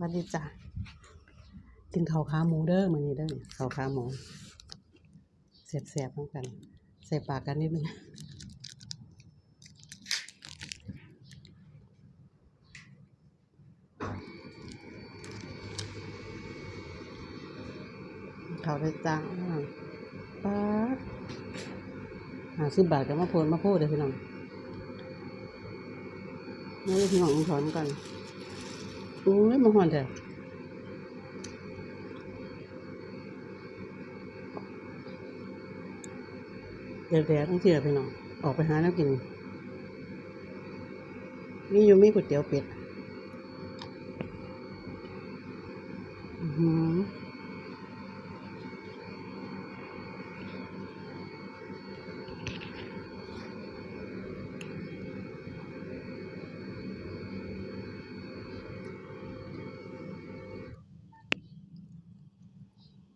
วัสดีจ้ะกินข้าวขาหมูเด้อมื้อนี้เด้อข้าวขาหมูแซ่บๆเหมือนกัน ใส่ปากกันนิดนึงข้าวเลยจ้าป๊าหาสิบบาทกับมาโพดมาโพดเด้อพี่น้องนี่พี่น้องถอนกัน โอ้ยมาหอนเถอะเดี๋ยแดดต้องเสือไปหน่อยออกไปหาน้วกินมีอยู่มีก๋วยเตี๋ยวเป็ดอือหือ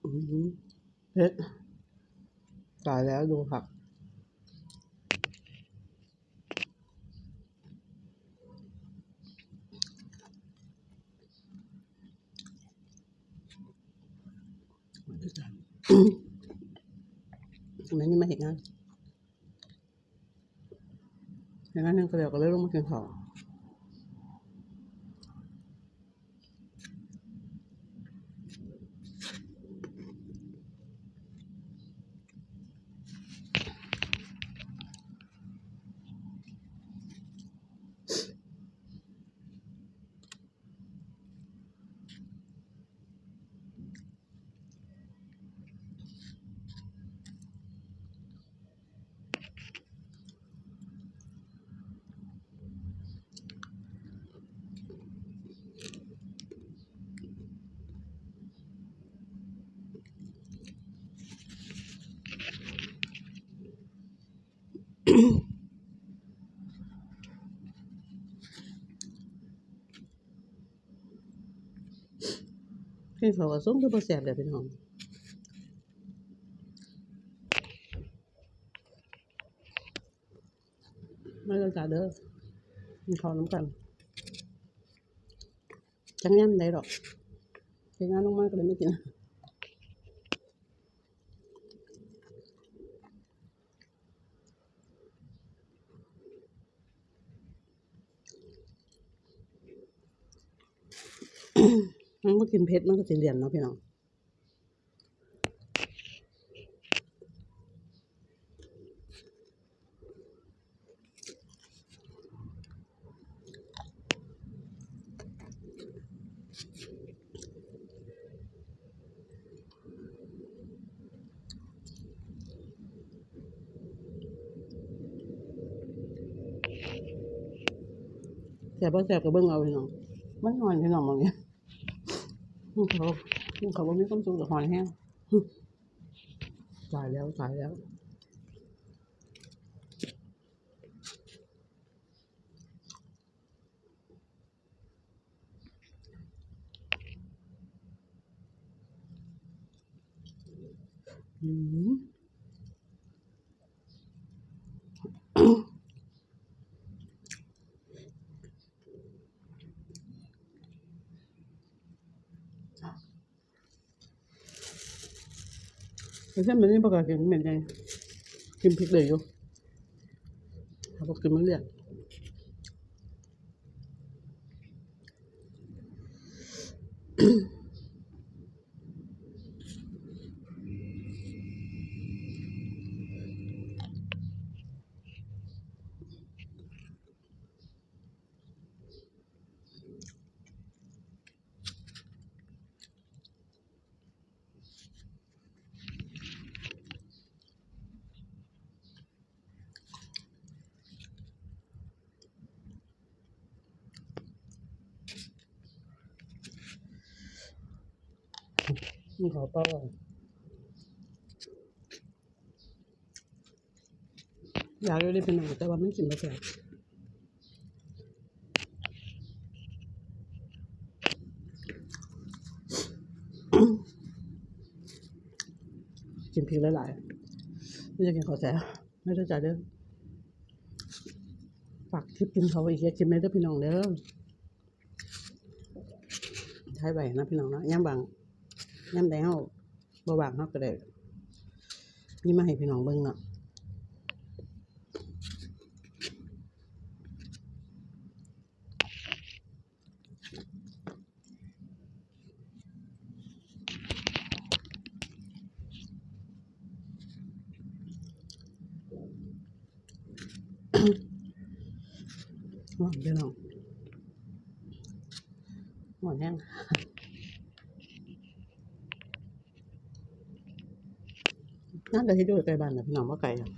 อื้อหือ เผ็ดตายแล้วดูผักทำไมนี่มาเห็นงานเห็นงานนึงก็เดี๋ยวก็เลยลงมากินข้าว กินข้าวกับส้มก็บ่แซ่บเลยพี่น้องมาแล้วจ้าเด้อกินข้าวน้ำกัน จังยันได้หรอกเห็นงานลงมาก็เลยไม่กินอืม นก็กินเผ็ดมันก็สิเลียนเนาะพี่น้องแสบบ่แสบก็เบิ่งเอาพี่น้องมันนอนพี่น้องบางเนี่ย เขาเขาบ่มีความสุขกั แห้งตายแล้วตายแล้วอืมแต่เส้นมันนี่ประกาศกินเหมือนไงกินพริกเลยอยู่เขาบอกกินมันเรียกมั นขอเป้าออยากได้เป็นหนังแต่ว่ามันกินไม่แซ่บกินพริกหลายๆไม่จะกินขอแซ่ไม่ได้จ่ายเด้อฝากทิปกินเขาอีกอย่ากินไม่ได้พี่น้องเด้อใช้ไว้นะพี่น้องนะย่ำบาง ย่ำใดเฮาบ่บางเฮาก็ได้มีมาให้พี่น้องเบิ่งเนาะหวานพี่น้องหวานแห้ง น่าจะที่ดูไกลบ้านนะพี่น้องว่าไก่อะ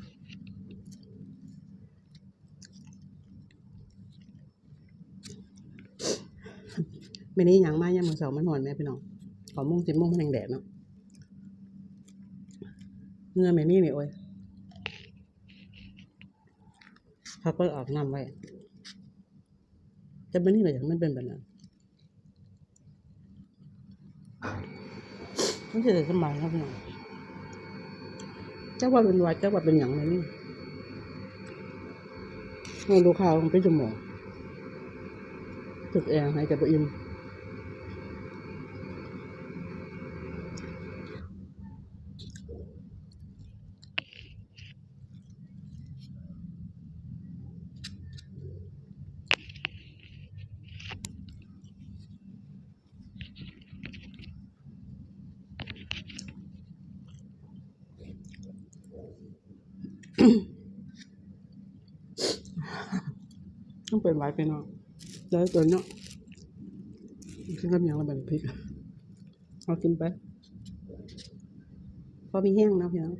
ไม่นี้ยังมายังมือเสามันหอนแม่พี่น้องขอมุ่งสิบมุ่งมันแดงแดดเนาะเงื่อแม่นี่นี่โอ้ยเขาก็ออกน้ำไว้แต่บันนี้เลยอย่างมันเป็นแบบนั้นมันจะได้สบายครับพี่น้อง จ้าว่าเป็นวัดเจ้าว่าเป็นอย่างไรนี่ให้ดูข่าวของพี่จมูกตึกแอร์ให้แต่ปอิ่ม ต้องเป็นไว้ไปเนาะแล้วตัวเนาะขึ้นกับอย่างระแบบพริกเอากินไปพอมีแห้งนะพี่น้อง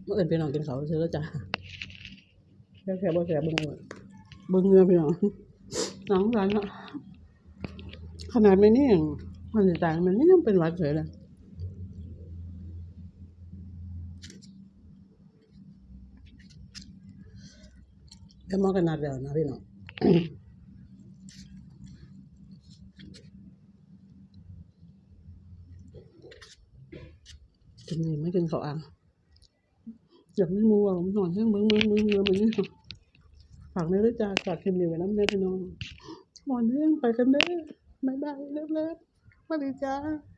เมื่อเอินพี่น้องกินเขาวซื้อแล้วจ้ะแค่แค่บ่แค่เบิ่งเอาเบิ่งเงือพี่น้องน้องร้านอะขนาดไม่นี่ยังมันจะตายมันนี่ยังเป็นหวัดเฉยเลยแล้วมองกันนัดเดียวนะพี่น้องกินนี่ไม่กินข้าวอ่าง อยากไม่มูอะผมนอนแค่มึงเมืองเมืองเมืองมึงนี่ฝากในด้วยจ้าฝากเคลิปนี้ไว้น้ำเด้อพี่น้องหมอนเรื่องไปกันเด้อบ๊ายบายเลิฟเลิฟสวัสดีจ้า